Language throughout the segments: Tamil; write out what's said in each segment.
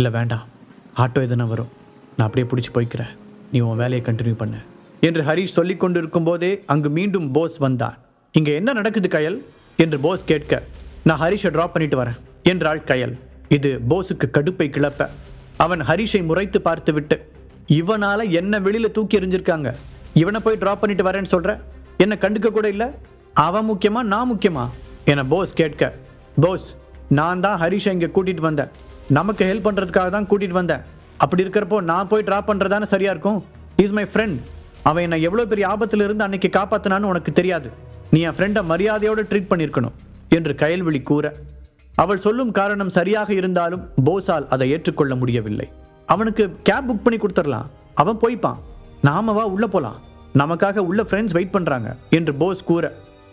இல்லை வேண்டாம். ஆட்டோ எதுனா வரும். நான் அப்படியே பிடிச்சி போய்க்கிறேன். நீ உன் வேலையை கண்டினியூ பண்ணு. என்று ஹரிஷ் சொல்லிக் கொண்டிருக்கும் போதே அங்கு மீண்டும் போஸ் வந்தான். இங்கே என்ன நடக்குது கயல்? என்று போஸ் கேட்க நான் ஹரிஷை ட்ராப் பண்ணிட்டு வரேன் என்றாள் கயல். இது போஸுக்கு கடுப்பை கிளப்ப. அவன் ஹரிஷை முறைத்து பார்த்துவிட்டு இவனால என்ன வெளியில தூக்கி எறிஞ்சிருக்காங்க. இவனை போய் ட்ராப் பண்ணிட்டு வரேன்னு சொல்கிற என்ன கண்டுக்க கூட இல்லை? அவன் முக்கியமா நான் முக்கியமா? என போஸ் கேட்க போஸ் நான் தான் ஹரிஷை இங்கே கூட்டிட்டு வந்தேன். நமக்கு ஹெல்ப் பண்ணுறதுக்காக தான் கூட்டிகிட்டு வந்தேன். அப்படி இருக்கிறப்போ நான் போய் ட்ராப் பண்ணுறதானே சரியாக இருக்கும்? இஸ் மை ஃப்ரெண்ட் அவன் என்னை எவ்வளோ பெரிய ஆபத்தில் இருந்து அன்னைக்கு காப்பாத்தினான்னு உனக்கு தெரியாது. நீ என் ஃப்ரெண்டை மரியாதையோடு ட்ரீட் பண்ணியிருக்கணும் என்று கயல்விழி கூற. அவள் சொல்லும் காரணம் சரியாக இருந்தாலும் போஸால் அதை ஏற்றுக்கொள்ள முடியவில்லை. அவனுக்கு கேப் புக் பண்ணி கொடுத்துடலாம். அவன் போய்ப்பான். நாமவா உள்ளே போகலாம் நமக்காக உள்ள ஃப்ரெண்ட்ஸ் வெயிட் பண்ணுறாங்க என்று போஸ் கூற.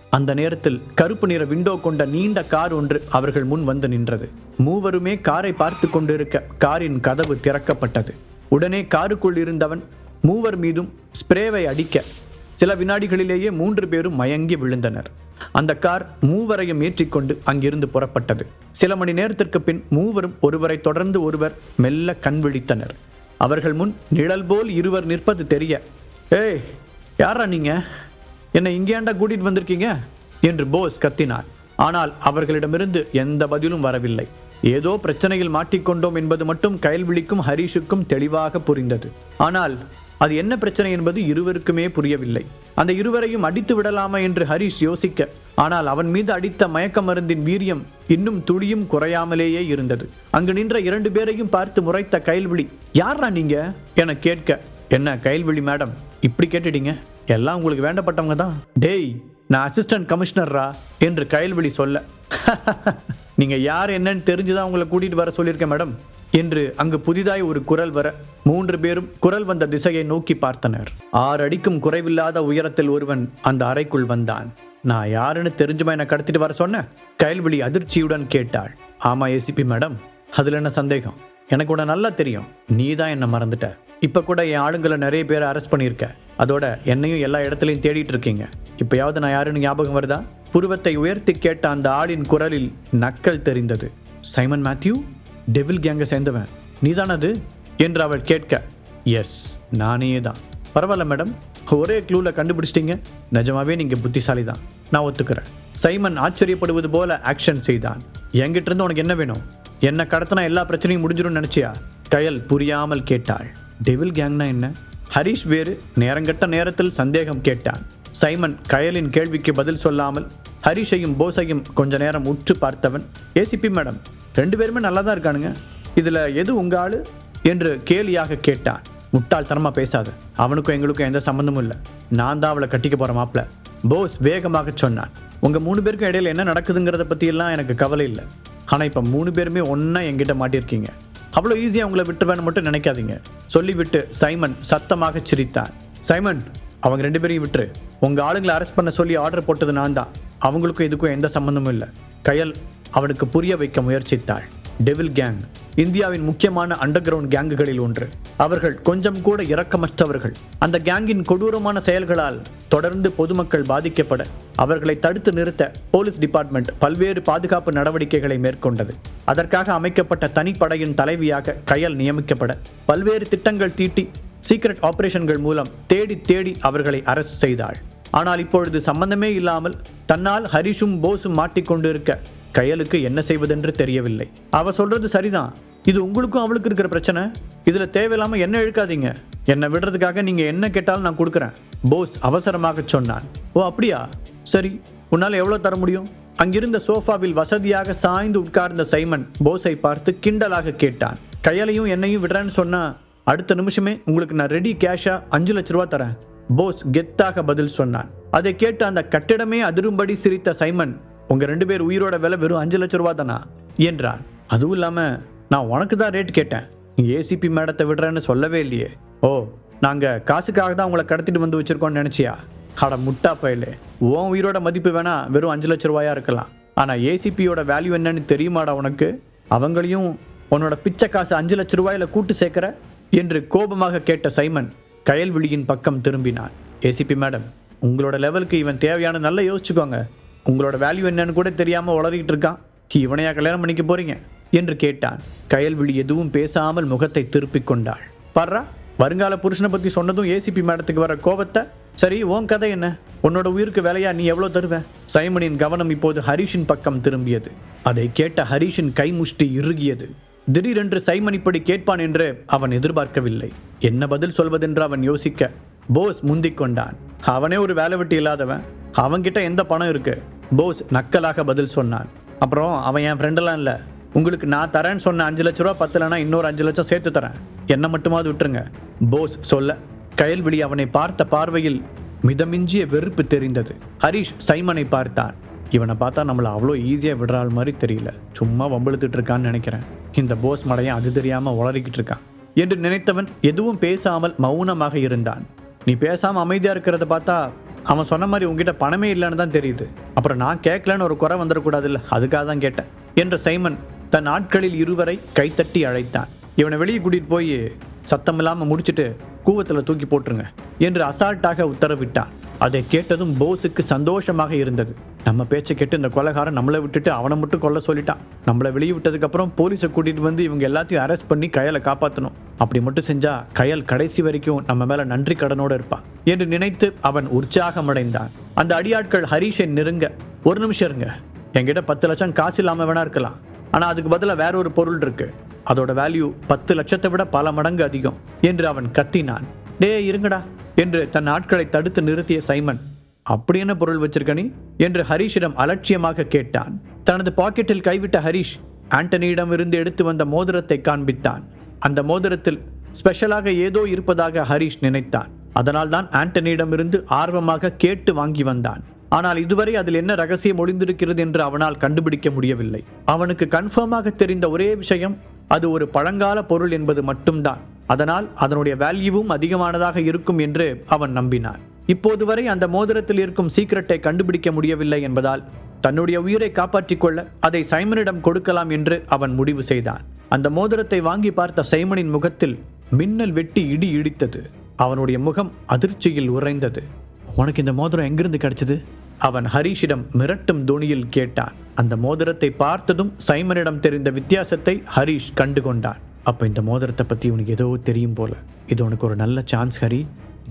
அந்த நேரத்தில் கருப்பு நிற விண்டோ கொண்ட நீண்ட கார் ஒன்று அவர்கள் முன் வந்து நின்றது. மூவருமே காரை பார்த்து கொண்டிருக்க காரின் கதவு திறக்கப்பட்டது. உடனே காருக்குள் இருந்தவன் மூவர் மீதும் ஸ்ப்ரேவை அடிக்க சில வினாடிகளிலேயே மூன்று பேரும் மயங்கி விழுந்தனர். அந்த கார் மூவரையும் ஏற்றிக்கொண்டு அங்கிருந்து புறப்பட்டது. சில மணி நேரத்திற்கு பின் மூவரும் ஒருவரை தொடர்ந்து ஒருவர் மெல்ல கண் விழித்தனர். அவர்கள் முன் நிழல் போல் இருவர் நிற்பது தெரிய ஏய் யாரா நீங்க? என்னை இங்கேண்டா கூட்டிட்டு வந்திருக்கீங்க? என்று போஸ் கத்தினார் ஆனால் அவர்களிடமிருந்து எந்த பதிலும் வரவில்லை. ஏதோ பிரச்சனையில் மாட்டிக்கொண்டோம் என்பது மட்டும் கயல்விழிக்கும் ஹரிஷுக்கும் தெளிவாக புரிந்தது. ஆனால் அது என்ன பிரச்சனை என்பது இருவருக்குமே புரியவில்லை. அந்த இருவரையும் அடித்து விடலாமா என்று ஹரிஷ் யோசிக்க ஆனால் அவன் மீது அடித்த மயக்க மருந்தின் வீரியம் இன்னும் துளியும் குறையாமலேயே இருந்தது. அங்கு நின்ற இரண்டு பேரையும் பார்த்து முறைத்த கயல்விழி யாரா நீங்க? என கேட்க என்ன கயல்விழி மேடம் இப்படி கேட்டுட்டீங்க? எல்லாம் உங்களுக்கு வேண்டப்பட்டவங்க தான். டேய் நான் அசிஸ்டன்ட் கமிஷனர்ரா என்று கயல்விழி சொல்ல. நீங்கள் யார் என்னன்னு தெரிஞ்சுதான் உங்களை கூட்டிகிட்டு வர சொல்லியிருக்கேன் மேடம் என்று அங்கு புதிதாய் ஒரு குரல் வர மூன்று பேரும் குரல் வந்த திசையை நோக்கி பார்த்தனர். ஆறு அடிக்கும் குறைவில்லாத உயரத்தில் ஒருவன் அந்த அறைக்குள் வந்தான். நான் யாருன்னு தெரிஞ்சுமா என்னை கடத்திட்டு வர சொன்ன? கயல்விழி அதிர்ச்சியுடன் கேட்டாள். ஆமா ஏசிபி மேடம் அதில் என்ன சந்தேகம்? எனக்கு உன்னை நல்லா தெரியும். நீ தான் என்னை மறந்துட்ட. இப்போ கூட என் ஆளுங்களை நிறைய பேரை அரெஸ்ட் பண்ணியிருக்க. அதோட என்னையும் எல்லா இடத்துலையும் தேடிட்டு இருக்கீங்க இப்பயாவது நான் யாருன்னு ஞாபகம் வருதா? புருவத்தை உயர்த்தி கேட்ட அந்த ஆளின் குரலில் நக்கல் தெரிந்தது. சைமன் மேத்யூ டெவில் கேங்கை சேர்ந்தவன். நீதானது? என்று அவள் கேட்க எஸ் நானே தான் பரவாயில்ல மேடம் ஒரே க்ளூவில் கண்டுபிடிச்சிட்டீங்க. நிஜமாவே நீங்கள் புத்திசாலி தான் நான் ஒத்துக்கிறேன். சைமன் ஆச்சரியப்படுவது போல ஆக்ஷன் செய்தான். என்கிட்ட இருந்து உனக்கு என்ன வேணும்? என்ன கடத்தினா எல்லா பிரச்சனையும் முடிஞ்சிடும் நினச்சியா? கயல் புரியாமல் கேட்டாள். டெவில் கேங்னா என்ன? ஹரிஷ் வேறு நேரங்கட்ட நேரத்தில் சந்தேகம் கேட்டான். சைமன் கயலின் கேள்விக்கு பதில் சொல்லாமல் ஹரிஷையும் போஸையும் கொஞ்ச நேரம் உற்று பார்த்தவன் ஏசிபி மேடம் ரெண்டு பேருமே நல்லா தான் இருக்கானுங்க. இதில் எது உங்க ஆளு? என்று கேலியாக கேட்டான். முட்டாள்தனமாக பேசாத. அவனுக்கும் எங்களுக்கும் எந்த சம்மந்தமும் இல்லை. நான் தான் அவளை கட்டிக்க போகிற மாப்பிள. போஸ் வேகமாக சொன்னான். உங்கள் மூணு பேருக்கும் இடையில் என்ன நடக்குதுங்கிறத பற்றியெல்லாம் எனக்கு கவலை இல்லை. ஆனால் இப்போ மூணு பேருமே ஒன்றா எங்கிட்ட மாட்டியிருக்கீங்க. அவ்வளோ ஈஸியாக உங்களை விட்டுருவேன்னு மட்டும் நினைக்காதீங்க. சொல்லிவிட்டு சைமன் சத்தமாக சிரித்தான் சைமன் அவங்க ரெண்டு பேரையும் விட்டுரு. உங்க ஆளுங்களை அரெஸ்ட் பண்ண சொல்லி ஆர்டர் போட்டது நான் தான் அவங்களுக்கும் இதுக்கும் எந்த சம்மந்தமும் இல்லை. கயல் அவனுக்கு புரிய வைக்க முயற்சித்தாள். டெவில் கேங் இந்தியாவின் முக்கியமான அண்டர் கிரவுண்ட் கேங்குகளில் ஒன்று. அவர்கள் கொஞ்சம் கூட இரக்கமற்றவர்கள். அந்த கேங்கின் கொடூரமான செயல்களால் தொடர்ந்து பொதுமக்கள் பாதிக்கப்பட அவர்களை தடுத்து நிறுத்த போலீஸ் டிபார்ட்மெண்ட் பல்வேறு பாதுகாப்பு நடவடிக்கைகளை மேற்கொண்டது. அதற்காக அமைக்கப்பட்ட தனிப்படையின் தலைவியாக கயல் நியமிக்கப்பட பல்வேறு திட்டங்கள் தீட்டி சீக்ரெட் ஆபரேஷன்கள் மூலம் தேடி தேடி அவர்களை அரெஸ்ட் செய்தாள். ஆனால் இப்பொழுது சம்பந்தமே இல்லாமல் தன்னால் ஹரிஷும் போஸும் மாட்டிக்கொண்டிருக்க கயலுக்கு என்ன செய்வதென்று தெரியவில்லை. அவ சொல்றது சரிதான். இது உங்களுக்கும் அவளுக்கு இருக்கிற பிரச்சனை. இதுல தேவையில்லாம என்ன இழுக்காதீங்க. என்னை விடுறதுக்காக நீங்க என்ன கேட்டாலும் நான் கொடுக்குறேன். போஸ் அவசரமாக சொன்னான். ஓ அப்படியா? சரி உன்னால எவ்வளவு தர முடியும்? அங்கிருந்த சோஃபாவில் வசதியாக சாய்ந்து உட்கார்ந்த சைமன் போஸை பார்த்து கிண்டலாக கேட்டான். கையலையும் என்னையும் விடுறேன்னு சொன்னா அடுத்த நிமிஷமே உங்களுக்கு நான் ரெடி கேஷா அஞ்சு லட்ச ரூபா தரேன். போஸ் கெத்தாக பதில் சொன்னான். அதை கேட்டு அந்த கட்டிடமே அதிரும்படி சிரித்த சைமன் உங்கள் ரெண்டு பேர் உயிரோட விலை வெறும் அஞ்சு லட்ச ரூபா தானா? என்றான். அதுவும் இல்லாமல் நான் உனக்கு தான் ரேட் கேட்டேன் ஏசிபி மேடத்தை விடுறேன்னு சொல்லவே இல்லையே. ஓ நாங்கள் காசுக்காக தான் உங்களை கடத்திட்டு வந்து வச்சிருக்கோம்னு நினச்சியா? அட முட்டா பயலே. உன் உயிரோட மதிப்பு வேணா வெறும் அஞ்சு லட்ச ரூபாயாக இருக்கலாம். ஆனால் ஏசிபியோட வேல்யூ என்னன்னு தெரியுமாடா உனக்கு? அவங்களையும் உன்னோட பிச்சை காசு அஞ்சு லட்ச ரூபாயில் கூட்டு சேர்க்குற? என்று கோபமாக கேட்ட சைமன் கயல்விழியின் பக்கம் திரும்பினான். ஏசிபி மேடம் உங்களோட லெவலுக்கு இவன் தேவையான நல்லா யோசிச்சுக்கோங்க. உங்களோட வேல்யூ என்னன்னு கூட தெரியாமல் உளறிக்கிட்டு இருக்கான் இவனையா கல்யாணம் பண்ணிக்க போறீங்க? என்று கேட்டான். கயல்விழி எதுவும் பேசாமல் முகத்தை திருப்பிக் கொண்டாள். பர்றா வருங்கால புருஷனை பற்றி சொன்னதும் ஏசிபி மேடத்துக்கு வர கோபத்தை? சரி உன் கதை என்ன? உன்னோட உயிருக்கு விலையா நீ எவ்வளோ தருவ? சைமனின் கவனம் இப்போது ஹரிஷின் பக்கம் திரும்பியது. அதை கேட்ட ஹரிஷின் கைமுஷ்டி இறுகியது. திடீரென்று சைமன் இப்படி கேட்பான் என்று அவன் எதிர்பார்க்கவில்லை. என்ன பதில் சொல்வதென்று அவன் யோசிக்க போஸ் முந்திக் கொண்டான். அவனே ஒரு வேலை வெட்டி இல்லாதவன். அவன்கிட்ட எந்த பணம் இருக்கு? போஸ் நக்கலாக பதில் சொன்னான். அப்புறம் அவன் என் ஃப்ரெண்டெல்லாம் இல்லை. உங்களுக்கு நான் தரேன்னு சொன்ன அஞ்சு லட்ச ரூபா பத்தலைன்னா இன்னொரு அஞ்சு லட்சம் சேர்த்து தரேன். என்னை மட்டுமாவது விட்டுருங்க. போஸ் சொல்ல கயல்விழி அவனை பார்த்த பார்வையில் மிதமிஞ்சிய வெறுப்பு தெரிந்தது. ஹரிஷ் சைமனை பார்த்தான். இவனை பார்த்தா நம்மளை அவ்வளோ ஈஸியாக விடுறாள் மாதிரி தெரியல. சும்மா வம்பிழுத்துட்டு இருக்கான்னு நினைக்கிறேன். இந்த போஸ் மடையன் அது தெரியாமல் உளறிக்கிட்டு இருக்கான். என்று நினைத்தவன் எதுவும் பேசாமல் மௌனமாக இருந்தான். நீ பேசாமல் அமைதியாக இருக்கிறத பார்த்தா அவன் சொன்ன மாதிரி உங்ககிட்ட பணமே இல்லைன்னு தான் தெரியுது. அப்புறம் நான் கேட்கலன்னு ஒரு குறை வந்துடக்கூடாதுல்ல? அதுக்காக தான் கேட்டேன். என்ற சைமன் தன் ஆட்களில் இருவரை கைத்தட்டி அழைத்தான். இவனை வெளியே கூட்டிகிட்டு போய் சத்தமில்லாமல் முடிச்சுட்டு கூவத்தில் தூக்கி போட்டுருங்க என்று அசால்ட்டாக உத்தரவிட்டான். அதை கேட்டதும் போஸுக்கு சந்தோஷமாக இருந்தது. நம்ம பேச்சை கேட்டு இந்த கொலைகாரன் நம்மளை விட்டுட்டு அவனை மட்டும் கொல்ல சொல்லிட்டான். நம்மளை வெளியே விட்டதுக்கப்புறம் போலீஸை கூட்டிட்டு வந்து இவங்க எல்லாத்தையும் அரெஸ்ட் பண்ணி கையலை காப்பாற்றணும் அப்படி மட்டும் செஞ்சா கையல் கடைசி வரைக்கும் நம்ம மேல நன்றி கடனோடு இருப்பான் என்று நினைத்து அவன் உற்சாகமடைந்தான். அந்த அடியாட்கள் ஹரீஷை நெருங்க ஒரு நிமிஷம் இருங்க. என்கிட்ட பத்து லட்சம் காசு இல்லாம வேணா இருக்கலாம். ஆனா அதுக்கு பதிலாக வேற ஒரு பொருள் இருக்கு. அதோட வேல்யூ பத்து லட்சத்தை விட பல மடங்கு அதிகம். என்று அவன் கத்தினான். டே இருங்கடா. என்று தன் ஆட்களை தடுத்து நிறுத்திய சைமன் அப்படி என்ன பொருள் வச்சிருக்கனி என்று ஹரிஷிடம் அலட்சியமாக கேட்டான். தனது பாக்கெட்டில் கைவிட்ட ஹரிஷ் ஆண்டனியிடம் இருந்து எடுத்து வந்த மோதிரத்தை காண்பித்தான். அந்த மோதிரத்தில் ஸ்பெஷலாக ஏதோ இருப்பதாக ஹரீஷ் நினைத்தான். அதனால்தான் ஆண்டனியிடமிருந்து ஆர்வமாக கேட்டு வாங்கி வந்தான். ஆனால் இதுவரை அதில் என்ன ரகசியம் ஒளிந்திருக்கிறது என்று அவனால் கண்டுபிடிக்க முடியவில்லை. அவனுக்கு கன்ஃபார்மாக தெரிந்த ஒரே விஷயம் அது ஒரு பழங்கால பொருள் என்பது மட்டும்தான். அதனால் அதனுடைய வேல்யூவும் அதிகமானதாக இருக்கும் என்று அவன் நம்பினான். இப்போது வரை அந்த மோதிரத்தில் இருக்கும் சீக்கிரட்டை கண்டுபிடிக்க முடியவில்லை என்பதால் தன்னுடைய உயிரை காப்பாற்றிக் கொள்ள அதை சைமனிடம் கொடுக்கலாம் என்று அவன் முடிவு செய்தான். அந்த மோதிரத்தை வாங்கி பார்த்த சைமனின் முகத்தில் மின்னல் வெட்டி இடி இடித்தது. அவனுடைய முகம் அதிர்ச்சியில் உறைந்தது. உனக்கு இந்த மோதிரம் எங்கிருந்து கிடைச்சது? அவன் ஹரிஷிடம் மிரட்டும் துணியில் கேட்டான். அந்த மோதிரத்தை பார்த்ததும் சைமனிடம் தெரிந்த வித்தியாசத்தை ஹரிஷ் கண்டு கொண்டான் அப்போ இந்த மோதிரத்தை பற்றி உனக்கு ஏதோ தெரியும் போல. இது உனக்கு ஒரு நல்ல சான்ஸ் ஹரி.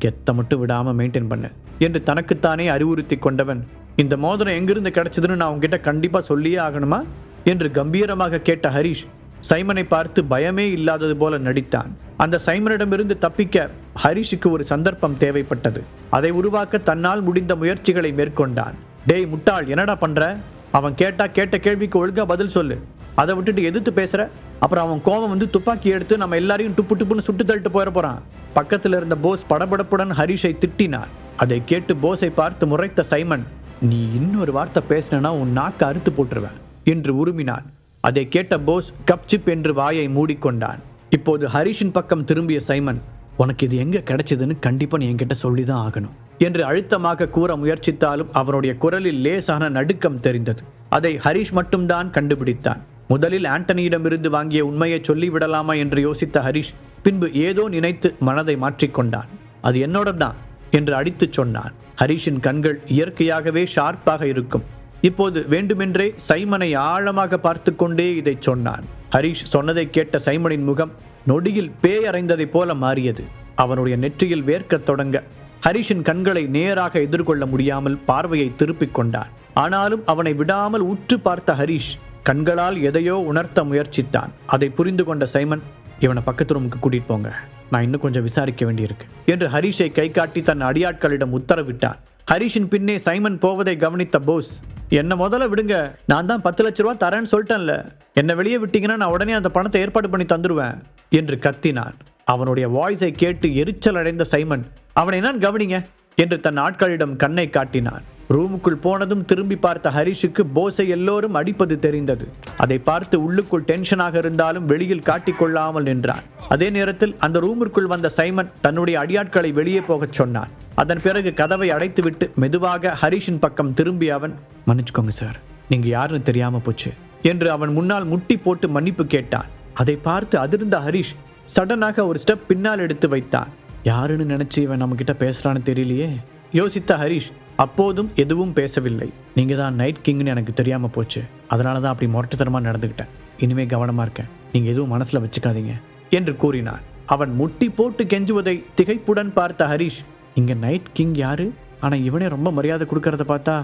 கெத்த மட்டும் விடாமல் மெயின்டைன் பண்ணு. என்று தனக்குத்தானே அறிவுறுத்தி கொண்டவன் இந்த மோதிரம் எங்கிருந்து கிடைச்சதுன்னு நான் உங்ககிட்ட கண்டிப்பாக சொல்லியே ஆகணுமா? என்று கம்பீரமாக கேட்ட ஹரிஷ் சைமனை பார்த்து பயமே இல்லாதது போல நடித்தான். அந்த சைமனிடமிருந்து தப்பிக்க ஹரிஷுக்கு ஒரு சந்தர்ப்பம் தேவைப்பட்டது. அதை உருவாக்க தன்னால் முடிந்த முயற்சிகளை மேற்கொண்டான். டேய் முட்டாள் என்னடா பண்ற? அவன் கேட்டா கேட்ட கேள்விக்கு ஒழுங்கா பதில் சொல்லு. அதை விட்டுட்டு எதிர்த்து பேசுகிற அப்புறம் அவன் கோவம் வந்து துப்பாக்கி எடுத்து நம்ம எல்லாரையும் டுப்பு டுப்புன்னு சுட்டு தள்ளிட்டு போயிட போகிறான் பக்கத்தில் இருந்த போஸ் படபடப்புடன் ஹரிஷை திட்டினார். அதை கேட்டு போஸை பார்த்து முறைத்த சைமன் நீ இன்னொரு வார்த்தை பேசினா உன் நாக்கு அறுத்து போட்டுருவேன் என்று உருமினான். அதை கேட்ட போஸ் கப்சிப் என்று வாயை மூடிக்கொண்டான். இப்போது ஹரிஷின் பக்கம் திரும்பிய சைமன் உனக்கு இது எங்கே கிடைச்சதுன்னு கண்டிப்பாக நீ என்கிட்ட சொல்லிதான் ஆகணும் என்று அழுத்தமாக கூற முயற்சித்தாலும் அவனுடைய குரலில் லேசான நடுக்கம் தெரிந்தது. அதை ஹரிஷ் மட்டும்தான் கண்டுபிடித்தான். முதலில் ஆண்டனியிடமிருந்து வாங்கிய உண்மையை சொல்லிவிடலாமா என்று யோசித்த ஹரிஷ் பின்பு ஏதோ நினைத்து மனதை மாற்றிக்கொண்டான் அது என்னோட தான் என்று அடித்துச் சொன்னான். ஹரிஷின் கண்கள் இயற்கையாகவே ஷார்ப்பாக இருக்கும். இப்போது வேண்டுமென்றே சைமனை ஆழமாக பார்த்து கொண்டே இதை சொன்னான். ஹரிஷ் சொன்னதை கேட்ட சைமனின் முகம் நொடியில் பேயறைந்ததைப் போல மாறியது. அவனுடைய நெற்றியில் வேர்க்கத் தொடங்க ஹரிஷின் கண்களை நேராக எதிர்கொள்ள முடியாமல் பார்வையை திருப்பிக் கொண்டான். ஆனாலும் அவனை விடாமல் உற்று பார்த்த ஹரிஷ் கண்களால் எதையோ உணர்த்த முயற்சித்தான். அதை புரிந்து கொண்ட சைமன் இவனை பக்கத்து ரூமுக்கு கூட்டிட்டு போங்க. நான் இன்னும் கொஞ்சம் விசாரிக்க வேண்டியிருக்கு. என்று ஹரிஷை கை காட்டி தன் அடியாட்களிடம் உத்தரவிட்டான். ஹரிஷின் பின்னே சைமன் போவதை கவனித்த போஸ் என்ன முதல்ல விடுங்க. நான் தான் பத்து லட்ச ரூபா தரேன்னு சொல்லிட்டேன்ல. என்னை வெளியே விட்டீங்கன்னா நான் உடனே அந்த பணத்தை ஏற்பாடு பண்ணி தந்துடுவேன் என்று கத்தினான். அவனுடைய வாய்ஸை கேட்டு எரிச்சல் அடைந்த சைமன் அவனை நான் கவனிங்க. என்று தன் ஆட்களிடம் கண்ணை காட்டினான். ரூமுக்குள் போனதும் திரும்பி பார்த்த ஹரிஷுக்கு போஸை எல்லோரும் அடிப்பது தெரிந்தது. அதை பார்த்து உள்ளுக்குள் டென்ஷனாக இருந்தாலும் வெளியில் காட்டிக்கொள்ளாமல் நின்றான். அதே நேரத்தில் அந்த ரூமிற்குள் வந்த சைமன் தன்னுடைய அடியாட்களை வெளியே போகச் சொன்னான். அதன் பிறகு கதவை அடைத்துவிட்டு மெதுவாக ஹரிஷின் பக்கம் திரும்பி அவன் மன்னிச்சுக்கோங்க சார் நீங்க யாருன்னு தெரியாம போச்சு என்று அவன் முன்னால் முட்டி போட்டு மன்னிப்பு கேட்டான். அதை பார்த்து அதிர்ந்த ஹரிஷ் சடனாக ஒரு ஸ்டெப் பின்னால் எடுத்து வைத்தான். யாருன்னு நினைச்சு இவன் நம்ம கிட்ட பேசுறான்னு தெரியலையே யோசித்த ஹரிஷ் அப்போதும் எதுவும் பேசவில்லை. நீங்கள் தான் நைட் கிங்னு எனக்கு தெரியாமல் போச்சு. அதனால தான் அப்படி முரட்டுத்தனமா நடந்துக்கிட்டேன் இனிமேல் கவனமாக இருக்கேன். நீங்கள் எதுவும் மனசில் வச்சுக்காதீங்க. என்று கூறினான். அவன் முட்டி போட்டு கெஞ்சுவதை திகைப்புடன் பார்த்த ஹரிஷ் இங்கே நைட் கிங் யாரு? ஆனால் இவனே ரொம்ப மரியாதை கொடுக்கறத பார்த்தா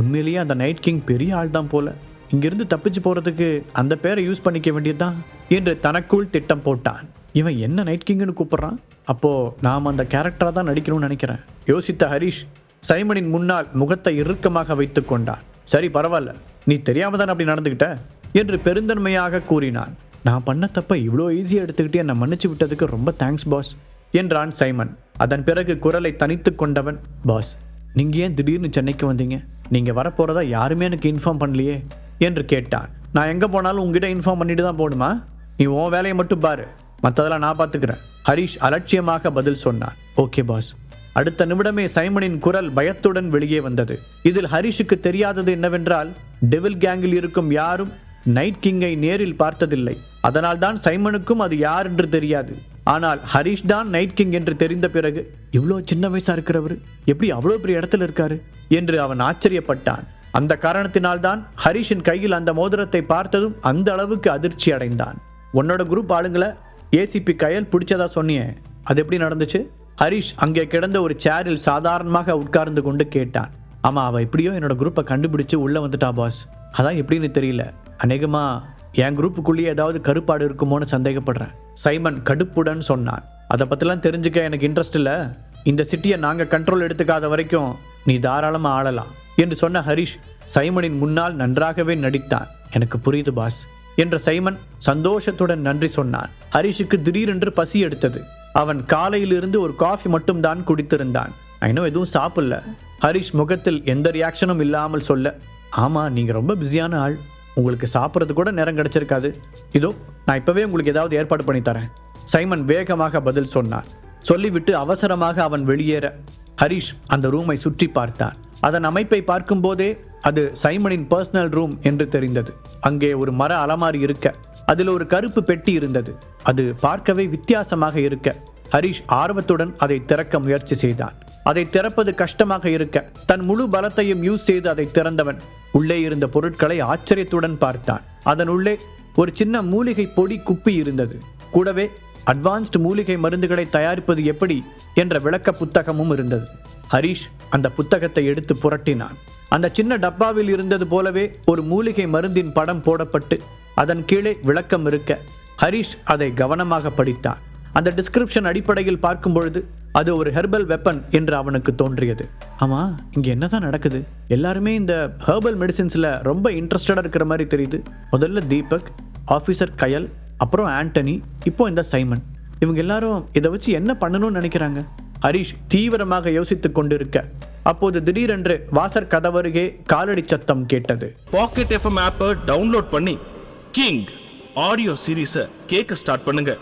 உண்மையிலேயே அந்த நைட் கிங் பெரிய ஆள் தான் போல. இங்கிருந்து தப்பிச்சு போகிறதுக்கு அந்த பேரை யூஸ் பண்ணிக்க வேண்டியதுதான் என்று தனக்குள் திட்டம் போட்டான். இவன் என்ன நைட் கிங்னு கூப்பிட்றான்? அப்போது நாம் அந்த கேரக்டராக தான் நடிக்கணும்னு நினைக்கிறேன் யோசித்த ஹரிஷ் சைமனின் முன்னால் முகத்தை இறுக்கமாக வைத்துக் கொண்டார். சரி பரவாயில்ல. நீ தெரியாம தான் அப்படி நடந்துக்கிட்ட என்று பெருந்தன்மையாக கூறினான். நான் பண்ண தப்ப இவ்வளோ ஈஸியாக எடுத்துக்கிட்டு என்னை மன்னிச்சு விட்டதுக்கு ரொம்ப தேங்க்ஸ் பாஸ் என்றான் சைமன். அதன் பிறகு குரலை தனித்து கொண்டவன் பாஸ் நீங்கள் ஏன் திடீர்னு சென்னைக்கு வந்தீங்க? நீங்கள் வரப்போகிறதா யாருமே எனக்கு இன்ஃபார்ம் பண்ணலையே? என்று கேட்டான். நான் எங்கே போனாலும் உங்ககிட்ட இன்ஃபார்ம் பண்ணிட்டு தான் போகணுமா? நீ உன் வேலையை மட்டும் பாரு. மற்றதெல்லாம் நான் பார்த்துக்கிறேன் ஹரிஷ் அலட்சியமாக பதில் சொன்னான். ஓகே பாஸ் அடுத்த நிமிடமே சைமனின் குரல் பயத்துடன் வெளியே வந்தது. இதில் ஹரிஷுக்கு தெரியாதது என்னவென்றால் டெவில் கேங்கில் இருக்கும் யாரும் நைட் கிங்கை நேரில் பார்த்ததில்லை. அதனால்தான் சைமனுக்கும் அது யார் என்று தெரியாது. ஆனால் ஹரிஷ் தான் நைட் கிங் என்று தெரிந்த பிறகு இவ்வளோ சின்ன வயசா இருக்கிறவர்? எப்படி அவ்வளோ பெரிய இடத்துல இருக்காரு? என்று அவன் ஆச்சரியப்பட்டான். அந்த காரணத்தினால்தான் ஹரிஷின் கையில் அந்த மோதிரத்தை பார்த்ததும் அந்த அளவுக்கு அதிர்ச்சி அடைந்தான். உன்னோட குரூப் ஆளுங்களை ஏசிபி கையல் பிடிச்சதா சொன்னியே? அது எப்படி நடந்துச்சு? ஹரிஷ் அங்கே கிடந்த ஒரு சேரில் சாதாரணமாக உட்கார்ந்து கொண்டு கேட்டான். ஆமா அவ எப்படியோ என்னோட குரூப்பை கண்டுபிடிச்சு உள்ள வந்துட்டா பாஸ் அதான் எப்படின்னு தெரியல. அநேகமா என் குரூப்புக்குள்ளேயே ஏதாவது கருப்பாடு இருக்குமோன்னு சந்தேகப்படுறேன். சைமன் கடுப்புடன் சொன்னான். அதை பத்திலாம் தெரிஞ்சுக்க எனக்கு இன்ட்ரெஸ்ட் இல்ல. இந்த சிட்டியை நாங்க கண்ட்ரோல் எடுத்துக்காத வரைக்கும் நீ தாராளமா ஆளலாம். என்று சொன்ன ஹரிஷ் சைமனின் முன்னால் நன்றாகவே நடித்தான். எனக்கு புரியுது பாஸ் என்ற சைமன் சந்தோஷத்துடன் நன்றி சொன்னான். ஹரிஷுக்கு திடீரென்று பசி எடுத்தது. அவன் காலையிலிருந்து ஒரு காஃபி மட்டும் தான் குடித்திருந்தான் இன்னும் எதுவும் சாப்பிடல. ஹரிஷ் முகத்தில் எந்த ரியாக்ஷனும் இல்லாமல் சொல்ல ஆமாம் நீங்கள் ரொம்ப பிஸியான ஆள். உங்களுக்கு சாப்பிட்றது கூட நேரம் கிடைச்சிருக்காது. இதோ நான் இப்போவே உங்களுக்கு ஏதாவது ஏற்பாடு பண்ணி தரேன். சைமன் வேகமாக பதில் சொன்னான் சொல்லிவிட்டு அவசரமாக அவன் வெளியேற ஹரிஷ் அந்த ரூமை சுற்றி பார்த்தான். அதன் அமைப்பை பார்க்கும்போதே அது சைமனின் பர்சனல் ரூம் என்று தெரிந்தது. அங்கே ஒரு மர அலமாரி இருக்க அதில் ஒரு கருப்பு பெட்டி இருந்தது. அது பார்க்கவே வித்தியாசமாக இருக்க. ஹரிஷ் ஆர்வத்துடன் அதை திறக்க முயற்சி செய்தான். அதை திறப்பது கஷ்டமாக இருக்க தன் முழு பலத்தையும் யூஸ் செய்து அதை திறந்தவன். உள்ளே இருந்த பொருட்களை ஆச்சரியத்துடன் பார்த்தான். அதன் உள்ளே ஒரு சின்ன மூலிகை பொடி குப்பி இருந்தது. கூடவே அட்வான்ஸ்டு மூலிகை மருந்துகளை தயாரிப்பது எப்படி என்ற விளக்க புத்தகமும் இருந்தது. ஹரிஷ் அந்த புத்தகத்தை எடுத்து புரட்டினான். அந்த சின்ன டப்பாவில் இருந்தது போலவே ஒரு மூலிகை மருந்தின் படம் போடப்பட்டு அதன் கீழே விளக்கம் இருக்க ஹரிஷ் அதை கவனமாக படித்தான். அந்த டிஸ்கிரிப்ஷன் அடிப்படையில் பார்க்கும் பொழுது அது ஒரு ஹெர்பல் வெப்பன் என்று அவனுக்கு தோன்றியது. ஆமாம் இங்கே என்னதான் நடக்குது? எல்லாருமே இந்த ஹெர்பல் மெடிசின்ஸில் ரொம்ப இன்ட்ரெஸ்டடாக இருக்கிற மாதிரி தெரியுது. முதல்ல தீபக் ஆஃபீஸர் கயல் அப்புறம் ஆண்டனி இப்போ இந்த சைமன். இவங்க எல்லாரும் இதை வச்சு என்ன பண்ணணும்னு நினைக்கிறாங்க? ஹரிஷ் தீவிரமாக யோசித்து கொண்டிருக்க அப்போது திடீரென்று வாசர் கதவருகே காலடி சத்தம் கேட்டது. பாக்கெட் எஃப்எம் ஆப்பை டவுன்லோட் பண்ணி கிங் ஆடியோ சீரீஸை கேட்க ஸ்டார்ட் பண்ணுங்கள்